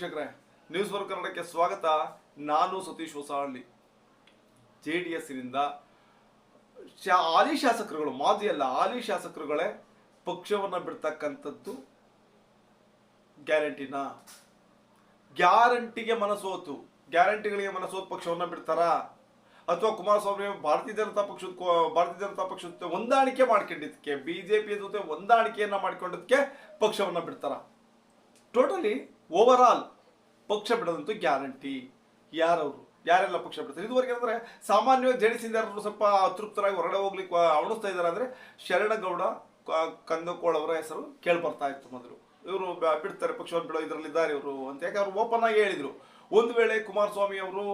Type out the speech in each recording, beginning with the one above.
ವೀಕ್ಷಕರೇ news work ಕನ್ನಡಕ್ಕೆ ಸ್ವಾಗತ. ನಾನು ಸತೀಶ್ ಹೊಸಹಳ್ಳಿ ಜೆ ಡಿ ಎಸ್ನಿಂದ ಶಾ ಆಲಿ ಶಾಸಕರುಗಳು, ಮಾಜಿ ಅಲ್ಲ, ಹಾಲಿ ಶಾಸಕರುಗಳೇ ಪಕ್ಷವನ್ನು ಬಿಡ್ತಕ್ಕಂಥದ್ದು ಗ್ಯಾರಂಟಿನ? ಗ್ಯಾರಂಟಿಗೆ ಮನಸೋತು. ಗ್ಯಾರಂಟಿಗಳಿಗೆ ಮನಸೋತು ಪಕ್ಷವನ್ನು ಬಿಡ್ತಾರಾ? ಅಥವಾ ಕುಮಾರಸ್ವಾಮಿ, ಭಾರತೀಯ ಜನತಾ ಪಕ್ಷದ ಭಾರತೀಯ ಜನತಾ ಪಕ್ಷದ ಹೊಂದಾಣಿಕೆ ಮಾಡ್ಕೊಂಡಿದ್ದಕ್ಕೆ ಬಿಜೆಪಿ ಜೊತೆ ಹೊಂದಾಣಿಕೆಯನ್ನ ಮಾಡಿಕೊಂಡಿದ್ದಕ್ಕೆ ಪಕ್ಷವನ್ನ ಬಿಡ್ತಾರ? ಟೋಟಲಿ ಓವರ್ ಆಲ್ ಪಕ್ಷ ಬಿಡೋದಂತೂ ಗ್ಯಾರಂಟಿ ಯಾರವರು? ಯಾರೆಲ್ಲ ಪಕ್ಷ ಬಿಡ್ತಾರೆ? ಇದುವರೆಗೆ ಅಂದರೆ ಸಾಮಾನ್ಯವಾಗಿ ಜೆಡಿಸಿಂದ ಯಾರು ಸ್ವಲ್ಪ ಅತೃಪ್ತರಾಗಿ ಹೊರಗಡೆ ಹೋಗ್ಲಿಕ್ಕೆ ಅವಣಿಸ್ತಾ ಇದ್ದಾರೆ ಅಂದರೆ ಶರಣಗೌಡ ಕಂದಕೋಳ್ ಅವರ ಹೆಸರು ಕೇಳ್ಬರ್ತಾ ಇತ್ತು ಮೊದಲು. ಇವರು ಬಿಡ್ತಾರೆ, ಪಕ್ಷವನ್ನು ಬಿಡೋ ಇದರಲ್ಲಿದ್ದಾರೆ ಇವರು ಅಂತ. ಯಾಕೆ ಅವ್ರು ಓಪನ್ ಆಗಿ ಹೇಳಿದರು. ಒಂದು ವೇಳೆ ಕುಮಾರಸ್ವಾಮಿ ಅವರು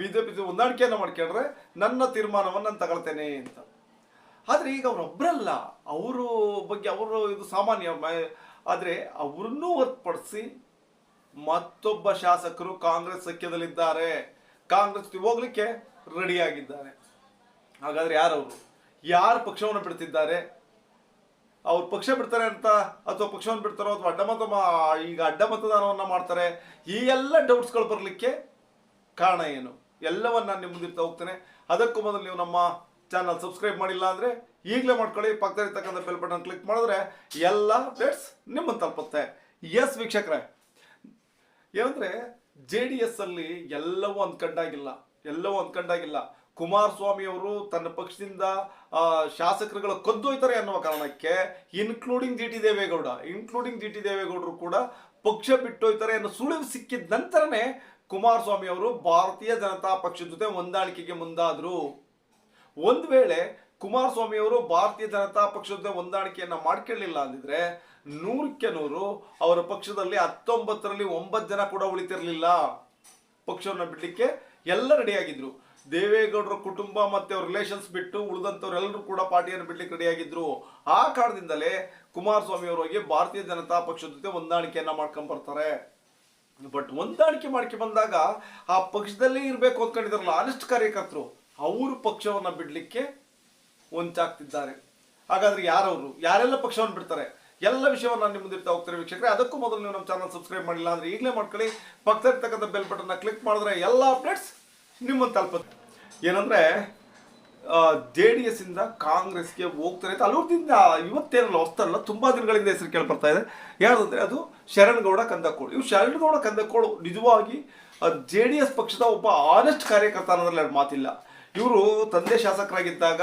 ಬಿಜೆಪಿ ಹೊಂದಾಣಿಕೆಯನ್ನು ಮಾಡ್ಕೊಂಡ್ರೆ ನನ್ನ ತೀರ್ಮಾನವನ್ನು ನಾನು ತಗೊಳ್ತೇನೆ ಅಂತ. ಆದರೆ ಈಗ ಅವರೊಬ್ಬರಲ್ಲ ಅವರು ಬಗ್ಗೆ ಅವರು ಇದು ಸಾಮಾನ್ಯ ಆದ್ರೆ ಅವ್ರನ್ನೂ ಹೊರತುಪಡಿಸಿ ಮತ್ತೊಬ್ಬ ಶಾಸಕರು ಕಾಂಗ್ರೆಸ್ ಸಖ್ಯದಲ್ಲಿದ್ದಾರೆ. ಕಾಂಗ್ರೆಸ್ ಹೋಗ್ಲಿಕ್ಕೆ ರೆಡಿ ಆಗಿದ್ದಾರೆ ಹಾಗಾದ್ರೆ ಯಾರವರು? ಯಾರು ಪಕ್ಷವನ್ನು ಬಿಡ್ತಿದ್ದಾರೆ? ಅವ್ರು ಪಕ್ಷ ಬಿಡ್ತಾರೆ ಅಂತ ಅಥವಾ ಪಕ್ಷವನ್ನು ಬಿಡ್ತಾರೋ ಅಥವಾ ಅಡ್ಡಮತ ಈಗ ಅಡ್ಡ ಮತದಾನವನ್ನ ಮಾಡ್ತಾರೆ? ಈ ಎಲ್ಲ ಡೌಟ್ಸ್ಗಳು ಬರಲಿಕ್ಕೆ ಕಾರಣ ಏನು? ಎಲ್ಲವನ್ನ ನಾನು ನಿಮ್ಮ ಮುಂದಿರ್ತಾ ಹೋಗ್ತೇನೆ. ಅದಕ್ಕೂ ಮೊದಲು ನೀವು ನಮ್ಮ ಚಾನಲ್ ಸಬ್ಸ್ಕ್ರೈಬ್ ಮಾಡಿಲ್ಲ ಅಂದ್ರೆ ಈಗಲೇ ಮಾಡ್ಕೊಳ್ಳಿ. ಪಕ್ಕದಲ್ಲಿರ್ತಕ್ಕಂಥ ಬೆಲ್ ಬಟನ್ ಕ್ಲಿಕ್ ಮಾಡಿದ್ರೆ ಎಲ್ಲ ಅಪ್ಡೇಟ್ಸ್ ನಿಮ್ಮನ್ನು ತಲುಪುತ್ತೆ ಎಸ್ ವೀಕ್ಷಕರೇ. ಏನಂದ್ರೆ ಜೆ ಡಿ ಎಸ್ ಅಲ್ಲಿ ಎಲ್ಲವೂ ಅಂದ್ಕಂಡಾಗಿಲ್ಲ ಎಲ್ಲವೂ ಅಂದ್ಕಂಡಾಗಿಲ್ಲ. ಕುಮಾರಸ್ವಾಮಿ ಅವರು ತನ್ನ ಪಕ್ಷದಿಂದ ಶಾಸಕರುಗಳು ಕದ್ದೊಯ್ತಾರೆ ಅನ್ನುವ ಕಾರಣಕ್ಕೆ including G T Devegowda including G T ದೇವೇಗೌಡರು ಕೂಡ ಪಕ್ಷ ಬಿಟ್ಟೋಯ್ತಾರೆ ಅನ್ನೋ ಸುಳಿವು ಸಿಕ್ಕಿದ ನಂತರನೇ ಕುಮಾರಸ್ವಾಮಿ ಅವರು ಭಾರತೀಯ ಜನತಾ ಪಕ್ಷದ ಜೊತೆ ಹೊಂದಾಣಿಕೆಗೆ ಮುಂದಾದ್ರು. ಒಂದು ವೇಳೆ ಕುಮಾರಸ್ವಾಮಿ ಅವರು ಭಾರತೀಯ ಜನತಾ ಪಕ್ಷದ ಜೊತೆ ಹೊಂದಾಣಿಕೆಯನ್ನ ಮಾಡ್ಕೊಳ್ಳಿಲ್ಲ ಅಂದಿದ್ರೆ ನೂರಕ್ಕೆ ನೂರು ಅವರ ಪಕ್ಷದಲ್ಲಿ ಹತ್ತೊಂಬತ್ತರಲ್ಲಿ ಒಂಬತ್ತು ಜನ ಕೂಡ ಉಳಿತಿರಲಿಲ್ಲ. ಪಕ್ಷವನ್ನು ಬಿಡಲಿಕ್ಕೆ ಎಲ್ಲ ರೆಡಿಯಾಗಿದ್ರು. ದೇವೇಗೌಡರ ಕುಟುಂಬ ಮತ್ತೆ ಅವ್ರ ರಿಲೇಷನ್ಸ್ ಬಿಟ್ಟು ಉಳಿದಂಥವ್ರೆಲ್ಲರೂ ಕೂಡ ಪಾರ್ಟಿಯನ್ನು ಬಿಡ್ಲಿಕ್ಕೆ ರೆಡಿಯಾಗಿದ್ರು. ಆ ಕಾರಣದಿಂದಲೇ ಕುಮಾರಸ್ವಾಮಿ ಹೋಗಿ ಭಾರತೀಯ ಜನತಾ ಪಕ್ಷದ ಜೊತೆ ಹೊಂದಾಣಿಕೆಯನ್ನು ಮಾಡ್ಕೊಂಡ್ ಬರ್ತಾರೆ. ಬಟ್ ಹೊಂದಾಣಿಕೆ ಮಾಡ್ಕೆ ಬಂದಾಗ ಆ ಪಕ್ಷದಲ್ಲೇ ಇರಬೇಕು ಅಂದ್ಕೊಂಡಿದ್ರಲ್ಲ ಆನೆಸ್ಟ್ ಕಾರ್ಯಕರ್ತರು, ಅವರು ಪಕ್ಷವನ್ನು ಬಿಡಲಿಕ್ಕೆ ಹೊಂಚಾಗ್ತಿದ್ದಾರೆ. ಹಾಗಾದ್ರೆ ಯಾರವರು? ಯಾರೆಲ್ಲ ಪಕ್ಷವನ್ನು ಬಿಡ್ತಾರೆ? ಎಲ್ಲ ವಿಷಯವನ್ನು ನಾನು ನಿಮ್ಮ ಮುಂದಿರ್ತಾ ಹೋಗ್ತಾರೆ ವೀಕ್ಷಕರೆ. ಅದಕ್ಕೂ ಮೊದಲು ನೀವು ನಮ್ಮ ಚಾನಲ್ ಸಬ್ಸ್ಕ್ರೈಬ್ ಮಾಡಿಲ್ಲ ಅಂದ್ರೆ ಈಗಲೇ ಮಾಡ್ಕೊಳ್ಳಿ. ಪಕ್ಕದಲ್ಲಿರ್ತಕ್ಕಂಥ ಬೆಲ್ ಬಟನ್ನ ಕ್ಲಿಕ್ ಮಾಡಿದ್ರೆ ಎಲ್ಲ ಅಪ್ಡೇಟ್ಸ್ ನಿಮ್ಮನ್ನು ತಲುಪುತ್ತೆ. ಏನಂದ್ರೆ ಜೆ ಡಿ ಎಸ್ ಇಂದ ಕಾಂಗ್ರೆಸ್ಗೆ ಹೋಗ್ತಾರೆ. ಅಂತ ಅಲ್ಲೂರ್ದಿಂದ ಇವತ್ತೇನಲ್ಲ ಹೊಸ್ತಲ್ಲ ತುಂಬಾ ದಿನಗಳಿಂದ ಹೆಸರು ಕೇಳ್ಬರ್ತಾ ಇದೆ. ಯಾರಂದ್ರೆ ಅದು ಶರಣಗೌಡ ಕಂದಕೋಳು ಇವು ಶರಣಗೌಡ ಕಂದಕೋಳು ನಿಜವಾಗಿ ಜೆ ಡಿ ಎಸ್ ಪಕ್ಷದ ಒಬ್ಬ ಆನೆಸ್ಟ್ ಕಾರ್ಯಕರ್ತ ಅನ್ನೋದ್ರಲ್ಲಿ ಮಾತಿಲ್ಲ. ಇವರು ತಂದೆ ಶಾಸಕರಾಗಿದ್ದಾಗ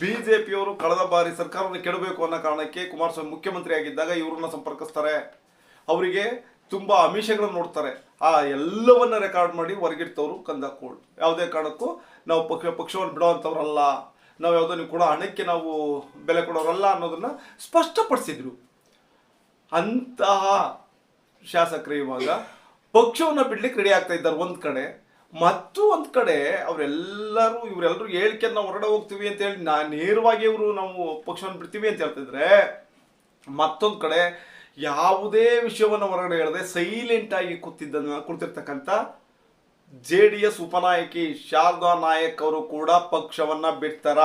ಬಿಜೆಪಿಯವರು ಕಳೆದ ಬಾರಿ ಸರ್ಕಾರವನ್ನು ಕೆಡಬೇಕು ಅನ್ನೋ ಕಾರಣಕ್ಕೆ ಕುಮಾರಸ್ವಾಮಿ ಮುಖ್ಯಮಂತ್ರಿ ಆಗಿದ್ದಾಗ ಇವ್ರನ್ನ ಸಂಪರ್ಕಿಸ್ತಾರೆ. ಅವರಿಗೆ ತುಂಬ ಅಮಿಷಗಳನ್ನು ನೋಡ್ತಾರೆ. ಆ ಎಲ್ಲವನ್ನ ರೆಕಾರ್ಡ್ ಮಾಡಿ ಹೊರಗಿಡ್ತವ್ರು ಕಂದಕೋಳ್. ಯಾವುದೇ ಕಾರಣಕ್ಕೂ ನಾವು ಪಕ್ಷ, ಪಕ್ಷವನ್ನು ಬಿಡೋವಂಥವ್ರಲ್ಲ. ನಾವು ಯಾವುದೋ ನೀವು ಕೂಡ ಹಣಕ್ಕೆ ನಾವು ಬೆಲೆ ಕೊಡೋರಲ್ಲ ಅನ್ನೋದನ್ನ ಸ್ಪಷ್ಟಪಡಿಸಿದ್ರು. ಅಂತಹ ಶಾಸಕರು ಇವಾಗ ಪಕ್ಷವನ್ನ ಬಿಡ್ಲಿಕ್ಕೆ ರೆಡಿ ಆಗ್ತಾ ಇದ್ದಾರೆ ಒಂದು ಕಡೆ. ಮತ್ತು ಒಂದು ಕಡೆ ಅವರೆಲ್ಲರೂ ಇವರೆಲ್ಲರೂ ನಾವು ಹೊರಡ ಹೋಗ್ತೀವಿ ಅಂತ ಹೇಳಿ ನಾ ನೇರವಾಗಿ ಇವರು ನಾವು ಪಕ್ಷವನ್ನು ಬಿಡ್ತೀವಿ ಅಂತ ಹೇಳ್ತಿದ್ರೆ ಮತ್ತೊಂದು ಕಡೆ ಯಾವುದೇ ವಿಷಯವನ್ನು ಹೊರಗಡೆ ಹೇಳದೆ ಸೈಲೆಂಟ್ ಆಗಿ ಕೂತಿದ್ದ ಕೂತಿರ್ತಕ್ಕಂಥ ಜೆ ಡಿ ಎಸ್ ಉಪನಾಯಕಿ ಶಾರದಾ ನಾಯಕ್ ಅವರು ಕೂಡ ಪಕ್ಷವನ್ನ ಬಿಡ್ತಾರ?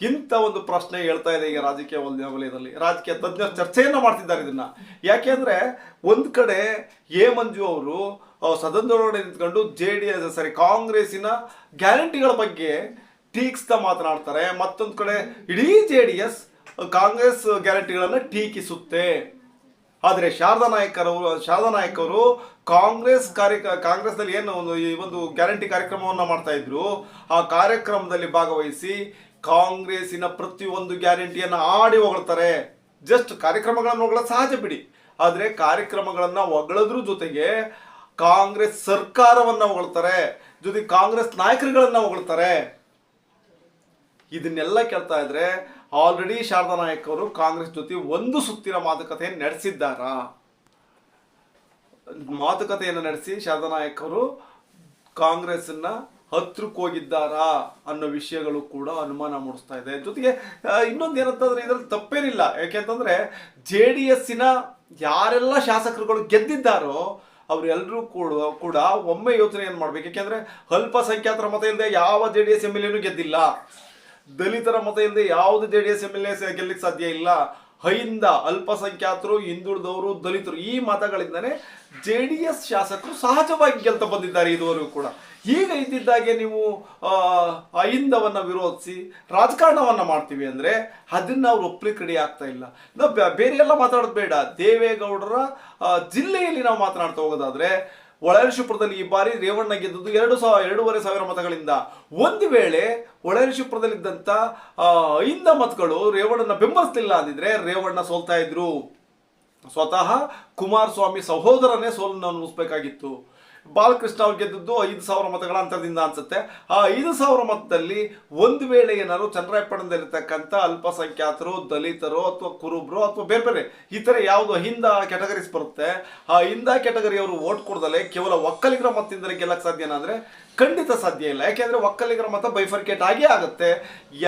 ಇಂಥ ಒಂದು ಪ್ರಶ್ನೆ ಹೇಳ್ತಾ ಇದೆ ಈಗ ರಾಜಕೀಯ ವಲಯ- ವಲಯದಲ್ಲಿ. ರಾಜಕೀಯ ತಜ್ಞರು ಚರ್ಚೆಯನ್ನು ಮಾಡ್ತಿದ್ದಾರೆ ಇದನ್ನ. ಯಾಕೆಂದ್ರೆ ಒಂದು ಕಡೆ ಎ. ಮಂಜು ಅವರು ಸದನದೊಳಗಡೆ ನಿಂತ್ಕೊಂಡು ಜೆ ಡಿ ಎಸ್, ಸಾರಿ, ಕಾಂಗ್ರೆಸ್ಸಿನ ಗ್ಯಾರಂಟಿಗಳ ಬಗ್ಗೆ ಟೀಕ್ಸ್ತಾ ಮಾತನಾಡ್ತಾರೆ. ಮತ್ತೊಂದು ಕಡೆ ಇಡೀ ಜೆ ಡಿ ಎಸ್ ಕಾಂಗ್ರೆಸ್ ಗ್ಯಾರಂಟಿಗಳನ್ನು ಟೀಕಿಸುತ್ತೆ. ಆದರೆ ಶಾರದಾ ನಾಯಕರವರು ಶಾರದಾ ನಾಯಕರು ಕಾಂಗ್ರೆಸ್ ಕಾರ್ಯ ಕಾಂಗ್ರೆಸ್ನಲ್ಲಿ ಏನು ಒಂದು ಈ ಒಂದು ಗ್ಯಾರಂಟಿ ಕಾರ್ಯಕ್ರಮವನ್ನು ಮಾಡ್ತಾ ಇದ್ರು. ಆ ಕಾರ್ಯಕ್ರಮದಲ್ಲಿ ಭಾಗವಹಿಸಿ ಕಾಂಗ್ರೆಸ್ಸಿನ ಪ್ರತಿಯೊಂದು ಗ್ಯಾರಂಟಿಯನ್ನು ಆಡಿ ಹೊಗಳ್ತಾರೆ. ಜಸ್ಟ್ ಕಾರ್ಯಕ್ರಮಗಳನ್ನು ಹೊಗಳ ಸಹಜ ಬಿಡಿ. ಆದರೆ ಕಾರ್ಯಕ್ರಮಗಳನ್ನು ಹೊಗಳದ್ರ ಜೊತೆಗೆ ಕಾಂಗ್ರೆಸ್ ಸರ್ಕಾರವನ್ನು ಹೊಗಳ್ತಾರೆ, ಜೊತೆ ಕಾಂಗ್ರೆಸ್ ನಾಯಕರುಗಳನ್ನು ಹೊಗಳ್ತಾರೆ. ಇದನ್ನೆಲ್ಲ ಕೇಳ್ತಾ ಇದ್ರೆ ಆಲ್ರೆಡಿ ಶಾರದಾ ನಾಯಕ್ ಅವರು ಕಾಂಗ್ರೆಸ್ ಜೊತೆ ಒಂದು ಸುತ್ತಿನ ಮಾತುಕತೆ ನಡೆಸಿದ್ದಾರಾ? ಮಾತುಕತೆಯನ್ನು ನಡೆಸಿ ಶಾರದಾ ನಾಯಕ್ ಅವರು ಕಾಂಗ್ರೆಸ್ನ ಹತ್ರಕ್ಕೆ ಹೋಗಿದ್ದಾರಾ ಅನ್ನೋ ವಿಷಯಗಳು ಕೂಡ ಅನುಮಾನ ಮೂಡಿಸ್ತಾ ಇದೆ. ಜೊತೆಗೆ ಇನ್ನೊಂದು ಏನಂತಂದ್ರೆ ಇದ್ರಲ್ಲಿ ತಪ್ಪೇನಿಲ್ಲ. ಯಾಕೆಂತಂದ್ರೆ ಜೆ ಡಿ ಎಸ್ಸಿನ ಯಾರೆಲ್ಲ ಶಾಸಕರುಗಳು ಗೆದ್ದಿದ್ದಾರೋ ಅವರೆಲ್ಲರೂ ಕೂಡ ಕೂಡ ಒಮ್ಮೆ ಯೋಚನೆ ಏನು ಮಾಡ್ಬೇಕು? ಯಾಕೆಂದ್ರೆ ಅಲ್ಪಸಂಖ್ಯಾತರ ಮತ ಯಾವ J D S M L ಎನೂ ಗೆದ್ದಿಲ್ಲ. ದಲಿತರ ಮತ ಇಲ್ಲದೆ ಯಾವುದು J D S M L S ಗೆಲ್ಲಕ್ಕೆ ಸಾಧ್ಯ ಇಲ್ಲ. ಹೈಂದ ಅಲ್ಪಸಂಖ್ಯಾತರು ಹಿಂದುಳಿದವರು, ದಲಿತರು ಈ ಮತಗಳಿಂದನೇ ಜೆ ಡಿ ಎಸ್ ಶಾಸಕರು ಸಹಜವಾಗಿ ಗೆಲ್ತಾ ಬಂದಿದ್ದಾರೆ ಇದುವರೆಗೂ ಕೂಡ. ಈಗ ಇದ್ದಿದ್ದಾಗೆ ನೀವು ಅಹಿಂದವನ್ನ ವಿರೋಧಿಸಿ ರಾಜಕಾರಣವನ್ನ ಮಾಡ್ತೀವಿ ಅಂದ್ರೆ ಅದನ್ನ ಅವ್ರು ಒಪ್ಪಲಿಕ್ಕೆ ರೆಡಿ ಆಗ್ತಾ ಇಲ್ಲ. ನಾವು ಬೇರೆ ಎಲ್ಲ ಮಾತಾಡೋದು ಬೇಡ. ದೇವೇಗೌಡರ ಜಿಲ್ಲೆಯಲ್ಲಿ ನಾವು ಮಾತನಾಡ್ತಾ ಹೋಗೋದಾದ್ರೆ ಒಳರಿಶಿಪುರದಲ್ಲಿ ಈ ಬಾರಿ ರೇವಣ್ಣ ಗೆದ್ದದ್ದು ಎರಡು ಸಾವಿರ ಎರಡೂವರೆ ಸಾವಿರ ಮತಗಳಿಂದ. ಒಂದು ವೇಳೆ ಒಳರಿಶಿಪುರದಲ್ಲಿದ್ದಂಥ ಅಹಿಂದ ಮತಗಳು ರೇವಣ್ಣನ ಬೆಂಬಲಿಸಲಿಲ್ಲ ಅಂದಿದ್ರೆ ರೇವಣ್ಣ ಸೋಲ್ತಾ ಇದ್ರು. ಸ್ವತಃ ಕುಮಾರಸ್ವಾಮಿ ಸಹೋದರನೇ ಸೋಲನ್ನು ಅನುಭವಿಸಬೇಕಾಗಿತ್ತು. ಬಾಲಕೃಷ್ಣ ಅವ್ರು ಗೆದ್ದದ್ದು ಐದು ಸಾವಿರ ಮತಗಳ ಅಂತರದಿಂದ ಅನ್ಸುತ್ತೆ. ಆ ಐದು ಸಾವಿರ ಮತದಲ್ಲಿ ಒಂದು ವೇಳೆ ಏನಾದ್ರು ಚಂದ್ರಾಯಪಟ್ಟಣದಲ್ಲಿರ್ತಕ್ಕಂಥ ಅಲ್ಪಸಂಖ್ಯಾತರು, ದಲಿತರು ಅಥವಾ ಕುರುಬರು ಅಥವಾ ಬೇರೆ ಬೇರೆ ಈ ಥರ ಯಾವುದು ಹಿಂದ ಕ್ಯಾಟಗರೀಸ್ ಬರುತ್ತೆ. ಆ ಹಿಂದ ಅವರು ಓಟ್ ಕೊಡ್ದಲೆ ಕೇವಲ ಒಕ್ಕಲಿಗರ ಮತದಿಂದ ಗೆಲ್ಲಕ್ಕೆ ಸಾಧ್ಯ ಅಂದ್ರೆ ಖಂಡಿತ ಸಾಧ್ಯ ಇಲ್ಲ. ಯಾಕೆಂದ್ರೆ ಒಕ್ಕಲಿಗರ ಮತ ಬೈಫರ್ಕೇಟ್ ಆಗೇ ಆಗುತ್ತೆ.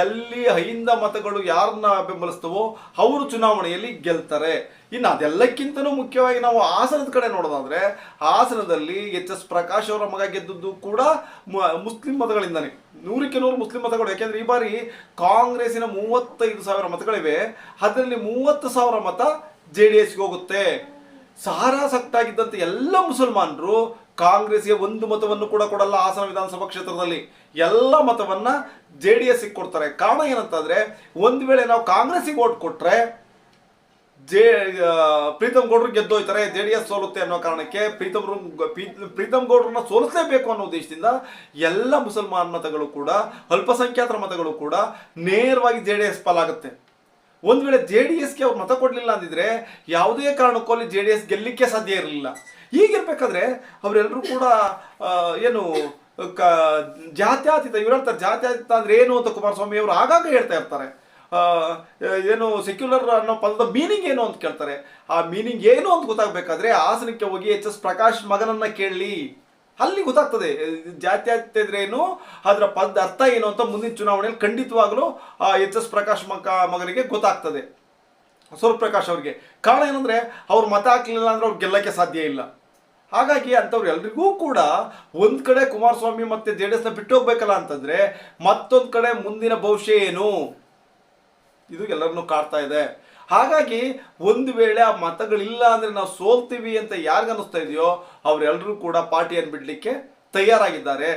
ಎಲ್ಲಿ ಹೈಂದ ಮತಗಳು ಯಾರನ್ನ ಬೆಂಬಲಿಸ್ತವೋ ಅವರು ಚುನಾವಣೆಯಲ್ಲಿ ಗೆಲ್ತಾರೆ. ಇನ್ನು ಅದೆಲ್ಲಕ್ಕಿಂತನೂ ಮುಖ್ಯವಾಗಿ ನಾವು ಹಾಸನದ ಕಡೆ ನೋಡೋದಾದ್ರೆ, ಹಾಸನದಲ್ಲಿ ಎಚ್ ಎಸ್ ಪ್ರಕಾಶ್ ಅವರ ಮಗ ಗೆದ್ದದ್ದು ಕೂಡ ಮುಸ್ಲಿಂ ಮತಗಳಿಂದಾನೆ. ನೂರಕ್ಕೆ ನೂರು ಮುಸ್ಲಿಂ ಮತಗಳು. ಯಾಕೆಂದ್ರೆ ಈ ಬಾರಿ ಕಾಂಗ್ರೆಸ್ಸಿನ ಮೂವತ್ತೈದು ಸಾವಿರ ಮತಗಳಿವೆ. ಅದರಲ್ಲಿ ಮೂವತ್ತು ಸಾವಿರ ಮತ ಜೆ ಡಿ ಎಸ್ಗೆ ಹೋಗುತ್ತೆ. ಸಾರಾಸಕ್ತಾಗಿದ್ದಂತ ಎಲ್ಲ ಮುಸಲ್ಮಾನರು ಕಾಂಗ್ರೆಸ್ಗೆ ಒಂದು ಮತವನ್ನು ಕೂಡ ಕೊಡಲ್ಲ ಹಾಸನ ವಿಧಾನಸಭಾ ಕ್ಷೇತ್ರದಲ್ಲಿ. ಎಲ್ಲ ಮತವನ್ನ ಜೆ ಡಿ ಎಸ್ಗೆ ಕೊಡ್ತಾರೆ. ಕಾರಣ ಏನಂತಂದ್ರೆ, ಒಂದು ವೇಳೆ ನಾವು ಕಾಂಗ್ರೆಸ್ಸಿಗೆ ಓಟ್ ಕೊಟ್ರೆ, ಜೆ ಪ್ರೀತಮ್ ಗೌಡ್ರು ಗೆದ್ದೋಯ್ತಾರೆ, ಜೆ ಡಿ ಎಸ್ ಸೋಲುತ್ತೆ ಅನ್ನೋ ಕಾರಣಕ್ಕೆ ಪ್ರೀತಮ್ ಪ್ರೀತಮ್ ಗೌಡ್ರನ್ನ ಸೋಲಿಸಲೇಬೇಕು ಅನ್ನೋ ಉದ್ದೇಶದಿಂದ ಎಲ್ಲ ಮುಸಲ್ಮಾನ್ ಮತಗಳು ಕೂಡ, ಅಲ್ಪಸಂಖ್ಯಾತರ ಮತಗಳು ಕೂಡ ನೇರವಾಗಿ ಜೆ ಡಿ ಎಸ್ ಪಾಲಾಗುತ್ತೆ. ಒಂದು ವೇಳೆ ಜೆ ಡಿ ಎಸ್ಗೆ ಅವ್ರು ಮತ ಕೊಡಲಿಲ್ಲ ಅಂದಿದ್ರೆ ಯಾವುದೇ ಕಾರಣಕ್ಕೂ ಅಲ್ಲಿ ಜೆ ಡಿ ಎಸ್ ಗೆಲ್ಲಿಕ್ಕೆ ಸಾಧ್ಯ ಇರಲಿಲ್ಲ. ಈಗಿರ್ಬೇಕಾದ್ರೆ ಅವರೆಲ್ಲರೂ ಕೂಡ ಏನು, ಕ, ಜಾತ್ಯತೀತ, ಇವ್ರು ಜಾತ್ಯತೀತ ಅಂದ್ರೆ ಏನು ಅಂತ ಕುಮಾರಸ್ವಾಮಿ ಅವರು ಆಗಾಗ ಹೇಳ್ತಾ ಇರ್ತಾರೆ. ಏನು ಸೆಕ್ಯುಲರ್ ಅನ್ನೋ ಪದದ ಮೀನಿಂಗ್ ಏನು ಅಂತ ಕೇಳ್ತಾರೆ. ಆ ಮೀನಿಂಗ್ ಏನು ಅಂತ ಗೊತ್ತಾಗಬೇಕಾದ್ರೆ ಆಸನಕ್ಕೆ ಹೋಗಿ ಎಚ್ ಎಸ್ ಪ್ರಕಾಶ್ ಮಗನನ್ನ ಕೇಳಲಿ. ಅಲ್ಲಿ ಗೊತ್ತಾಗ್ತದೆ. ಜಾತ್ಯತೀತ ಏನು? ಅದರ ಪದ ಅರ್ಥ ಏನು ಅಂತ ಮುಂದಿನ ಚುನಾವಣೆಯಲ್ಲಿ ಖಂಡಿತವಾಗಲೂ ಎಚ್ ಎಸ್ ಪ್ರಕಾಶ್ ಮಕ, ಮಗನಿಗೆ ಗೊತ್ತಾಗ್ತದೆ. ಸ್ವರೂಪ್ ಪ್ರಕಾಶ್ ಅವ್ರಿಗೆ. ಕಾರಣ ಏನಂದರೆ, ಅವ್ರು ಮತ ಹಾಕಲಿಲ್ಲ ಅಂದ್ರೆ ಅವ್ರು ಗೆಲ್ಲಕ್ಕೆ ಸಾಧ್ಯ ಇಲ್ಲ. ಹಾಗಾಗಿ ಅಂಥವ್ರು ಎಲ್ರಿಗೂ ಕೂಡ ಒಂದು ಕಡೆ ಕುಮಾರಸ್ವಾಮಿ ಮತ್ತು ಜೆ ಡಿ ಎಸ್ನ ಬಿಟ್ಟು ಹೋಗ್ಬೇಕಲ್ಲ ಅಂತಂದರೆ, ಮತ್ತೊಂದು ಕಡೆ ಮುಂದಿನ ಭವಿಷ್ಯ ಏನು? ಇದು ಎಲ್ಲರನ್ನೂ ಕಾಡ್ತಾ ಇದೆ. ಹಾಗಾಗಿ ಒಂದು ವೇಳೆ ಆ ಮತಗಳಿಲ್ಲ ಅಂದ್ರೆ ನಾವು ಸೋಲ್ತೀವಿ ಅಂತ ಯಾರಿಗನ್ನಿಸ್ತಾ ಇದೆಯೋ ಅವರೆಲ್ಲರೂ ಕೂಡ ಪಾರ್ಟಿಯನ್ನು ಬಿಡ್ಲಿಕ್ಕೆ ತಯಾರಾಗಿದ್ದಾರೆ.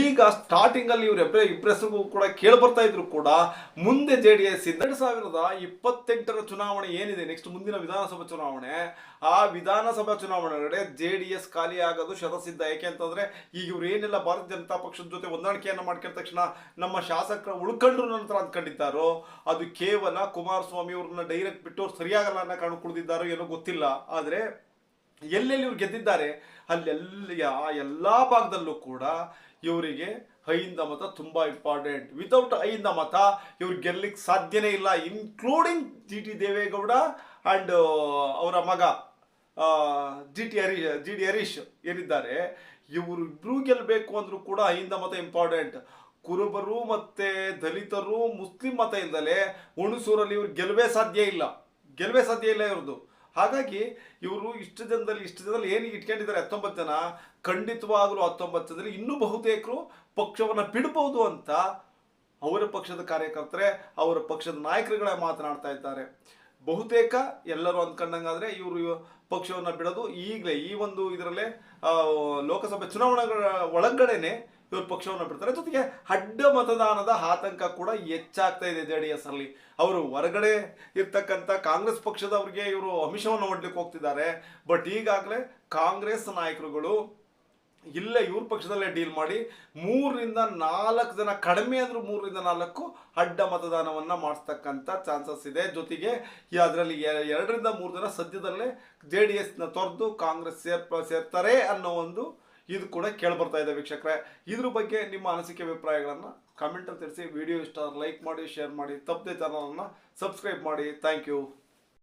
ಈಗ ಸ್ಟಾರ್ಟಿಂಗ್ ಅಲ್ಲಿ ಇವರೆಬ್ಬರ ಇಬ್ಬರೆಸರಿಗೂ ಕೂಡ ಕೇಳ್ಬರ್ತಾ ಇದ್ರು ಕೂಡ ಮುಂದೆ ಜೆ ಡಿ ಎಸ್ ಎರಡು ಸಾವಿರದ ಇಪ್ಪತ್ತೆಂಟರ ಚುನಾವಣೆ ಏನಿದೆ? ನೆಕ್ಸ್ಟ್ ಮುಂದಿನ ವಿಧಾನಸಭಾ ಚುನಾವಣೆ. ಆ ವಿಧಾನಸಭಾ ಚುನಾವಣೆ ನಡೆ ಜೆ ಡಿ ಎಸ್ ಖಾಲಿ ಆಗೋದು ಶತಸಿದ್ಧ. ಯಾಕೆ ಅಂತಂದ್ರೆ ಈಗ ಇವ್ರು ಏನೆಲ್ಲ ಭಾರತೀಯ ಜನತಾ ಪಕ್ಷದ ಜೊತೆ ಹೊಂದಾಣಿಕೆಯನ್ನು ಮಾಡ್ಕೊಂಡ ತಕ್ಷಣ ನಮ್ಮ ಶಾಸಕರ ಉಳ್ಕೊಂಡ್ರು ನಂತರ ಅಂದ್ಕೊಂಡಿದ್ದಾರೋ? ಅದು ಕೇವಲ ಕುಮಾರಸ್ವಾಮಿ ಅವ್ರನ್ನ ಡೈರೆಕ್ಟ್ ಬಿಟ್ಟು ಅವ್ರು ಸರಿಯಾಗಲ್ಲ ಅನ್ನೋ ಕಾರಣ ಕುಳಿದಿದ್ದಾರೋ ಏನೋ ಗೊತ್ತಿಲ್ಲ. ಆದರೆ ಎಲ್ಲೆಲ್ಲಿ ಇವ್ರು ಗೆದ್ದಿದ್ದಾರೆ, ಅಲ್ಲೆಲ್ಲಿ ಆ ಎಲ್ಲ ಭಾಗದಲ್ಲೂ ಕೂಡ ಇವರಿಗೆ ಐಂದ ಮತ ತುಂಬ ಇಂಪಾರ್ಟೆಂಟ್ ವಿತೌಟ್ ಐಂದ ಮತ ಇವ್ರು ಗೆಲ್ಲಕ್ಕೆ ಸಾಧ್ಯನೇ ಇಲ್ಲ including G T Devegowda and ಅವರ ಮಗ G T Harish G D Harish ಏನಿದ್ದಾರೆ, ಇವರು ಇಬ್ಬರೂ ಗೆಲ್ಲಬೇಕು ಅಂದರೂ ಕೂಡ ಐಂದ ಮತ ಇಂಪಾರ್ಟೆಂಟ್ ಕುರುಬರು ಮತ್ತು ದಲಿತರು, ಮುಸ್ಲಿಂ ಮತ ಹುಣಸೂರಲ್ಲಿ ಇವ್ರು ಗೆಲ್ಲವೇ ಸಾಧ್ಯ ಇಲ್ಲ. ಗೆಲ್ಲವೇ ಸಾಧ್ಯ ಇಲ್ಲ ಇವ್ರದ್ದು ಹಾಗಾಗಿ ಇವರು ಇಷ್ಟು ಜನದಲ್ಲಿ ಇಷ್ಟು ಜನದಲ್ಲಿ ಏನು ಇಟ್ಕೊಂಡಿದ್ದಾರೆ, ಹತ್ತೊಂಬತ್ತು ಜನ, ಖಂಡಿತವಾಗಲೂ ಹತ್ತೊಂಬತ್ತು ಜನದಲ್ಲಿ ಇನ್ನೂ ಬಹುತೇಕರು ಪಕ್ಷವನ್ನು ಬಿಡಬಹುದು ಅಂತ ಅವರ ಪಕ್ಷದ ಕಾರ್ಯಕರ್ತರೆ, ಅವರ ಪಕ್ಷದ ನಾಯಕರುಗಳೇ ಮಾತನಾಡ್ತಾ ಇದ್ದಾರೆ. ಬಹುತೇಕ ಎಲ್ಲರೂ ಅಂದ್ಕೊಂಡಂಗಾದ್ರೆ ಇವರು ಪಕ್ಷವನ್ನು ಬಿಡೋದು ಈಗಲೇ, ಈ ಒಂದು ಇದರಲ್ಲೇ ಲೋಕಸಭೆ ಚುನಾವಣೆಗಳ ಒಳಗಡೆನೆ ಇವರು ಪಕ್ಷವನ್ನು ಬಿಡ್ತಾರೆ. ಜೊತೆಗೆ ಅಡ್ಡ ಮತದಾನದ ಆತಂಕ ಕೂಡ ಹೆಚ್ಚಾಗ್ತಾ ಇದೆ ಜೆ ಡಿ ಎಸ್ ಅಲ್ಲಿ. ಅವರು ಹೊರಗಡೆ ಇರ್ತಕ್ಕಂಥ ಕಾಂಗ್ರೆಸ್ ಪಕ್ಷದವ್ರಿಗೆ ಇವರು ಅಮಿಷವನ್ನು ಒಡ್ಲಿಕ್ಕೆ ಹೋಗ್ತಿದ್ದಾರೆ. ಬಟ್ ಈಗಾಗಲೇ ಕಾಂಗ್ರೆಸ್ ನಾಯಕರುಗಳು ಇಲ್ಲೇ ಇವ್ರ ಪಕ್ಷದಲ್ಲೇ ಡೀಲ್ ಮಾಡಿ ಮೂರರಿಂದ ನಾಲ್ಕು ಜನ, ಕಡಿಮೆ ಅಂದ್ರೂ ಮೂರರಿಂದ ನಾಲ್ಕು ಅಡ್ಡ ಮತದಾನವನ್ನ ಮಾಡಿಸ್ತಕ್ಕಂಥ ಚಾನ್ಸಸ್ ಇದೆ. ಜೊತೆಗೆ ಅದರಲ್ಲಿ ಎರಡರಿಂದ ಮೂರು ಜನ ಸದ್ಯದಲ್ಲೇ ಜೆ ಡಿ ಎಸ್ನ ತೊರೆದು ಕಾಂಗ್ರೆಸ್ ಸೇರ್ಪ, ಸೇರ್ತಾರೆ ಅನ್ನೋ ಒಂದು ಇದು ಕೂಡ ಕೇಳ್ಬರ್ತಾ ಇದೆ ವೀಕ್ಷಕರೇ. ಇದ್ರ ಬಗ್ಗೆ ನಿಮ್ಮ ಅನಿಸಿಕೆ ಅಭಿಪ್ರಾಯಗಳನ್ನು ಕಾಮೆಂಟಲ್ಲಿ ತಿಳಿಸಿ. ವಿಡಿಯೋ ಇಷ್ಟ ಲೈಕ್ ಮಾಡಿ ಶೇರ್ ಮಾಡಿ. ತಪ್ಪದೆ ಚಾನಲನ್ನು ಸಬ್ಸ್ಕ್ರೈಬ್ ಮಾಡಿ. Thank you